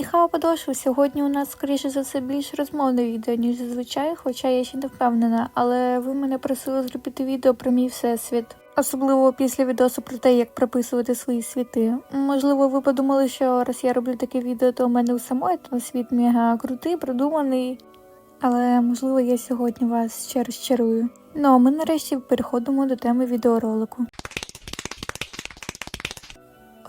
І хава сьогодні у нас, скоріше за все, більш розмовне відео, ніж зазвичай, хоча я ще не впевнена, але ви мене просили зробити відео про мій всесвіт. Особливо після відосу про те, як прописувати свої світи. Можливо, ви подумали, що раз я роблю таке відео, то у мене у самої там світ мега крутий, продуманий. Але можливо я сьогодні вас ще розчарую. Ну а ми нарешті переходимо до теми відеоролику.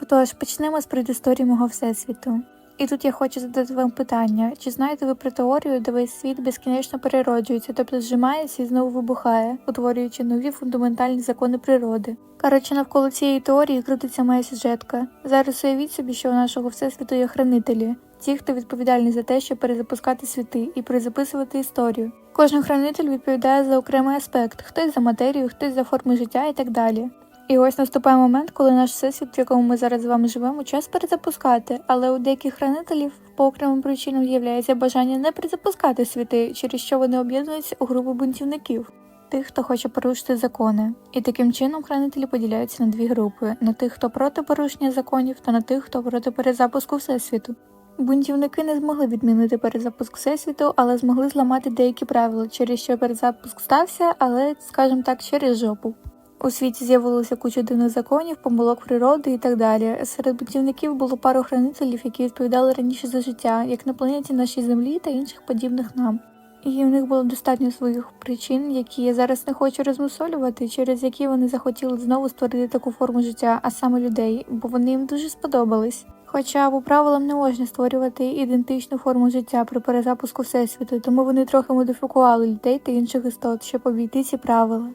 Отож, почнемо з предісторії мого всесвіту. І тут я хочу задати вам питання: чи знаєте ви про теорію, де весь світ безкінечно перероджується, тобто зжимається і знову вибухає, утворюючи нові фундаментальні закони природи? Коротше, навколо цієї теорії крутиться моя сюжетка. Зараз уявіть собі, що у нашого всесвіту є хранителі, ті, хто відповідальні за те, щоб перезапускати світи і перезаписувати історію. Кожен хранитель відповідає за окремий аспект: хтось за матерію, хтось за форми життя і так далі. І ось наступає момент, коли наш всесвіт, в якому ми зараз з вами живемо, час перезапускати, але у деяких хранителів по окремим причинам з'являється бажання не перезапускати світи, через що вони об'єднуються у групу бунтівників, тих, хто хоче порушити закони. І таким чином хранителі поділяються на дві групи: на тих, хто проти порушення законів, та на тих, хто проти перезапуску всесвіту. Бунтівники не змогли відмінити перезапуск всесвіту, але змогли зламати деякі правила, через що перезапуск стався, але, скажімо так, через жопу. У світі з'явилося куча дивних законів, помилок природи і так далі. Серед бунтівників було пару хранителів, які відповідали раніше за життя, як на планеті нашій землі та інших подібних нам. І в них було достатньо своїх причин, які я зараз не хочу розмусолювати, через які вони захотіли знову створити таку форму життя, а саме людей, бо вони їм дуже сподобались. Хоча по правилам не можна створювати ідентичну форму життя при перезапуску всесвіту, тому вони трохи модифікували людей та інших істот, щоб обійти ці правила.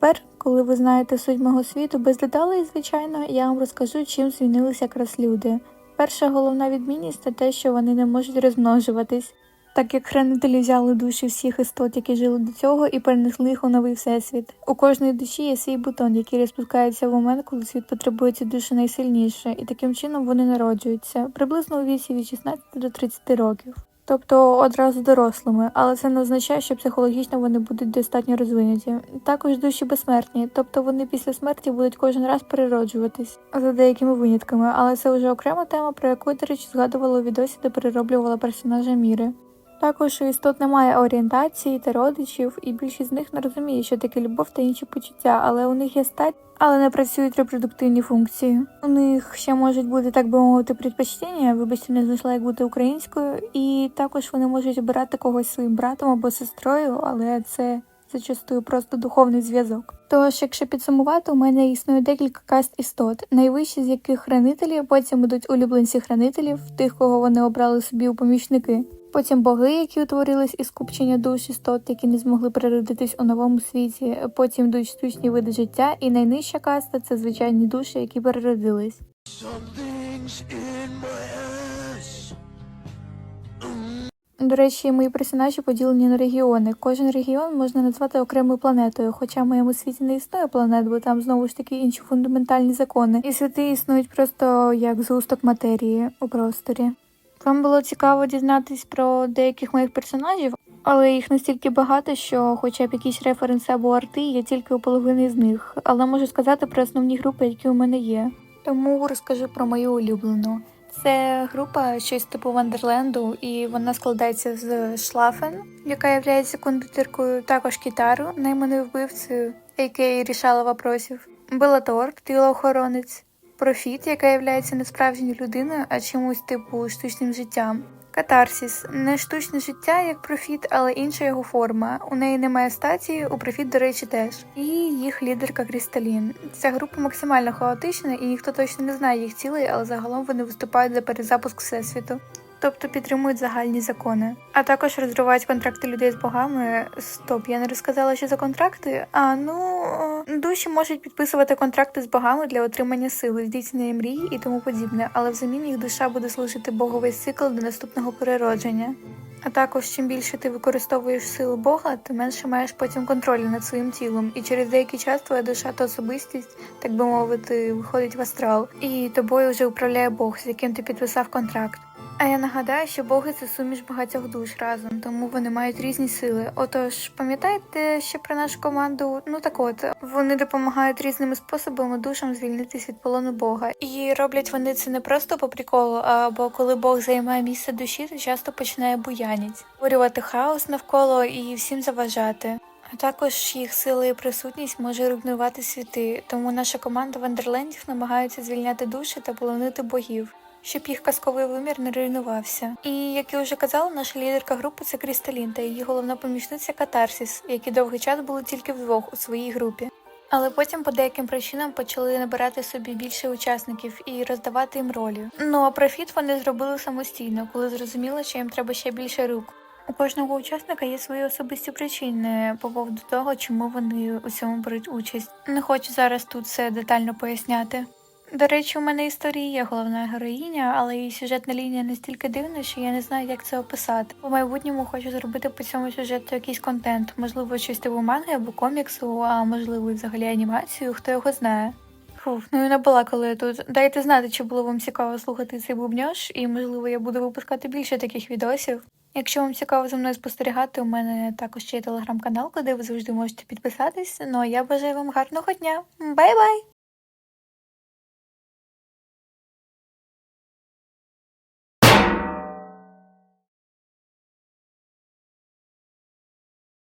Тепер, коли ви знаєте суть мого світу, без деталей, звичайно, я вам розкажу, чим змінилися якраз люди. Перша головна відмінність це те, що вони не можуть розмножуватись, так як хранителі взяли душі всіх істот, які жили до цього, і перенесли їх у новий всесвіт. У кожної душі є свій бутон, який розпускається в момент, коли світ потребує ці душі найсильніше, і таким чином вони народжуються приблизно у віці від 16 до 30 років. Тобто одразу дорослими, але це не означає, що психологічно вони будуть достатньо розвинуті. Також душі безсмертні, тобто вони після смерті будуть кожен раз перероджуватись за деякими винятками, але це вже окрема тема, про яку, до речі, згадувала у відосі, де перероблювала персонажа Міри. Також у істот немає орієнтації та родичів, і більшість з них не розуміє, що таке любов та інші почуття, але у них є стать, але не працюють репродуктивні функції. У них ще можуть бути, так би мовити, предпочтення, вибачте, не знайшла, як бути українською, і також вони можуть обирати когось своїм братом або сестрою, але це зачастую просто духовний зв'язок. Тож, якщо підсумувати, у мене існує декілька каст істот, найвищі з яких хранителі, потім будуть улюбленці хранителів, тих, кого вони обрали собі у помічники. Потім боги, які утворились із скупчення душ істот, які не змогли переродитись у новому світі. Потім йдуть штучні види життя, і найнижча каста це звичайні душі, які переродились. До речі, мої персонажі поділені на регіони. Кожен регіон можна назвати окремою планетою, хоча в моєму світі не існує планет, бо там знову ж таки інші фундаментальні закони. І світи існують просто як згусток матерії у просторі. Вам було цікаво дізнатись про деяких моїх персонажів, але їх настільки багато, що хоча б якісь референси або арти є тільки у половини з них, але можу сказати про основні групи, які у мене є. Тому розкажу про мою улюблену. Це група щось типу Вандерленду, і вона складається з Шлафен, яка є кондитеркою, також кітару, найманою вбивцею, який рішала вопросів, Белатор, тілоохоронець, Профіт, яка є несправжньою людиною, а чимось типу штучним життям. Катарсіс не штучне життя як профіт, але інша його форма. У неї немає статі, у профіт, до речі, теж. І їх лідерка Крісталін. Ця група максимально хаотична, і ніхто точно не знає їх цілей, але загалом вони виступають за перезапуск всесвіту. Тобто підтримують загальні закони, а також розривають контракти людей з богами. Стоп, я не розказала, що за контракти. А ну душі можуть підписувати контракти з богами для отримання сили, здійснення мрії і тому подібне, але взамін їх душа буде служити боговий цикл до наступного переродження. А також чим більше ти використовуєш силу Бога, тим менше маєш потім контролю над своїм тілом, і через деякий час твоя душа та особистість, так би мовити, виходить в астрал, і тобою вже управляє Бог, з яким ти підписав контракт. А я нагадаю, що боги це суміш багатьох душ разом, тому вони мають різні сили. Отож, пам'ятаєте ще про нашу команду? Ну так от вони допомагають різними способами душам звільнитись від полону Бога. І роблять вони це не просто по приколу, або коли Бог займає місце душі, то часто починає буяніть, створювати хаос навколо і всім заважати. А також їх сила і присутність може руйнувати світи, тому наша команда Вандерлендів намагається звільняти душі та полонити богів, щоб їх казковий вимір не руйнувався. І як я вже казала, наша лідерка групи це Крісталін та її головна помічниця Катарсіс, які довгий час були тільки вдвох у своїй групі. Але потім по деяким причинам почали набирати собі більше учасників і роздавати їм ролі. Ну а профіт вони зробили самостійно, коли зрозуміли, що їм треба ще більше рук. У кожного учасника є свої особисті причини по поводу того, чому вони у цьому беруть участь. Не хочу зараз тут все детально поясняти. До речі, у мене історії є головна героїня, але її сюжетна лінія настільки дивна, що я не знаю, як це описати. У майбутньому хочу зробити по цьому сюжету якийсь контент, можливо, щось типу манги або коміксу, а можливо, і взагалі анімацію, хто його знає. Фух, ну і коли я тут. Дайте знати, чи було вам цікаво слухати цей бубньош, і можливо я буду випускати більше таких відосів. Якщо вам цікаво за мною спостерігати, у мене також є телеграм-канал, куди ви завжди можете підписатись. Ну а я бажаю вам гарного дня. Бай-бай!